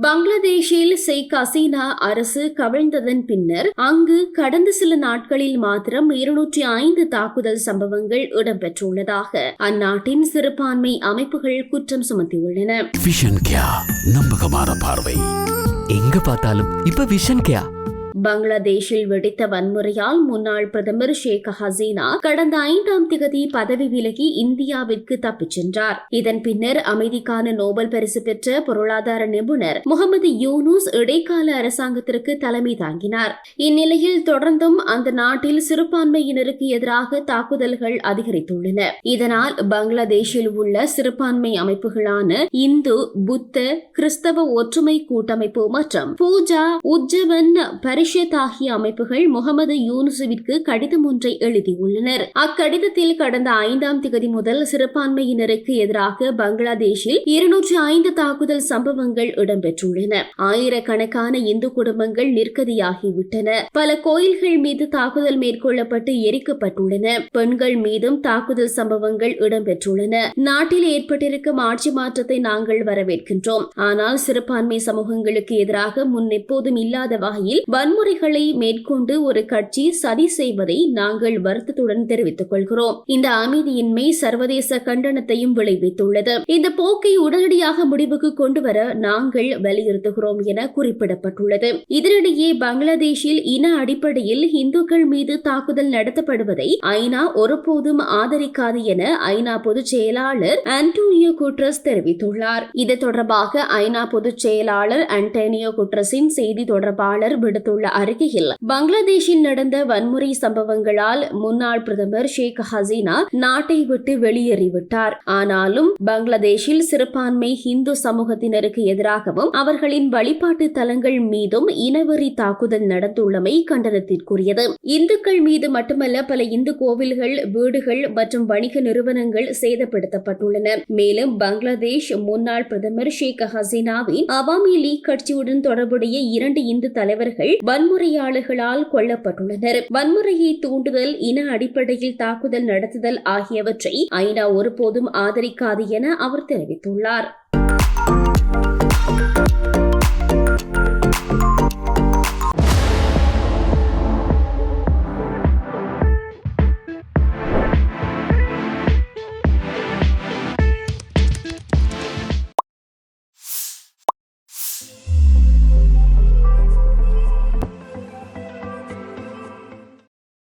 பங்களாதேஷில் ஷேக் ஹசீனா அரசு கவிழ்ந்ததன் பின்னர் அங்கு கடந்த சில நாட்களில் மாத்திரம் இருநூற்றி ஐந்து தாக்குதல் சம்பவங்கள் இடம்பெற்றுள்ளதாக அந்நாட்டின் சிறுபான்மை அமைப்புகள் குற்றம் சுமத்தியுள்ளன. விஷன் கியா நம்பகமான பார்வை. எங்க பார்த்தாலும் இப்ப விஷன் கேயா பங்களாதேஷில் வெடித்த வன்முறையால் முன்னாள் பிரதமர் ஷேக் ஹசீனா கடந்த ஐந்தாம் திகதி பதவி விலகி இந்தியாவிற்கு தப்பிச் சென்றார். இதன் பின்னர் அமைதிக்கான நோபல் பரிசு பெற்ற பொருளாதார நிபுணர் முகமது யூனூஸ் இடைக்கால அரசாங்கத்திற்கு தலைமை தாங்கினார். இந்நிலையில் தொடர்ந்தும் அந்த நாட்டில் சிறுபான்மையினருக்கு எதிராக தாக்குதல்கள் அதிகரித்துள்ளன. இதனால் பங்களாதேஷில் உள்ள சிறுபான்மை அமைப்புகளான இந்து புத்த கிறிஸ்தவ ஒற்றுமை கூட்டமைப்பு மற்றும் பூஜா உஜ்ஜவன் பரிஷத் ஆகிய அமைப்புகள் முகமது யூனுசுவிற்கு கடிதம் ஒன்றை எழுதியுள்ளனர் அக்கடிதத்தில் கடந்த ஐந்தாம் திகதி முதல் சிறுபான்மையினருக்கு எதிராக பங்களாதேஷில் இருநூற்றி ஐந்து தாக்குதல் சம்பவங்கள் இடம்பெற்றுள்ளன. ஆயிரக்கணக்கான இந்து குடும்பங்கள் நிற்கதியாகிவிட்டன. பல கோயில்கள் மீது தாக்குதல் மேற்கொள்ளப்பட்டு எரிக்கப்பட்டுள்ளன. பெண்கள் மீதும் தாக்குதல் சம்பவங்கள் இடம்பெற்றுள்ளன. நாட்டில் ஏற்பட்டிருக்கும் ஆட்சி மாற்றத்தை நாங்கள் வரவேற்கின்றோம். ஆனால் சிறுபான்மை சமூகங்களுக்கு எதிராக முன் எப்போதும் இல்லாத வகையில் வன்முறை வன்முறைகளை மேற்கொண்டு ஒரு கட்சி சதி செய்வதை நாங்கள் வருத்தத்துடன் தெரிவித்துக் கொள்கிறோம். இந்த அமைதியின்மை சர்வதேச கண்டனத்தையும் விளைவித்துள்ளது. இந்த போக்கை உடனடியாக முடிவுக்கு கொண்டுவர நாங்கள் வலியுறுத்துகிறோம் என குறிப்பிடப்பட்டுள்ளது. இதனிடையே பங்களாதேஷில் இன அடிப்படையில் இந்துக்கள் மீது தாக்குதல் நடத்தப்படுவதை ஐநா ஒருபோதும் ஆதரிக்காது என ஐநா பொதுச் செயலாளர் ஆண்டோனியோ குட்ரஸ் தெரிவித்துள்ளார். இது தொடர்பாக ஐநா பொதுச் செயலாளர் அன்டோனியோ குட்ரஸின் செய்தி தொடர்பாளர் விடுத்துள்ள அறிக்கையில் பங்களாதேஷில் நடந்த வன்முறை சம்பவங்களால் முன்னாள் பிரதமர் ஷேக் ஹசீனா நாட்டை விட்டு வெளியேறிவிட்டார். ஆனாலும் பங்களாதேஷில் சிறுபான்மை இந்து சமூகத்தினருக்கு எதிராகவும் அவர்களின் வழிபாட்டு தலங்கள் மீதும் இனவெறி தாக்குதல் நடந்துள்ளமை கண்டனத்திற்குரியது. இந்துக்கள் மீது மட்டுமல்ல பல இந்து கோவில்கள் வீடுகள் மற்றும் வணிக நிறுவனங்கள் சேதப்படுத்தப்பட்டுள்ளன. மேலும் பங்களாதேஷ் முன்னாள் பிரதமர் ஷேக் ஹசீனாவின் அவாமி லீக் கட்சியுடன் தொடர்புடைய இரண்டு இந்து தலைவர்கள் வன்முறையாளர்களால் கொல்லப்பட்டுள்ளனர். வன்முறையை தூண்டுதல் இன அடிப்படையில் தாக்குதல் நடத்துதல் ஆகியவற்றை ஐநா ஒருபோதும் ஆதரிக்காது என அவர் தெரிவித்துள்ளார்.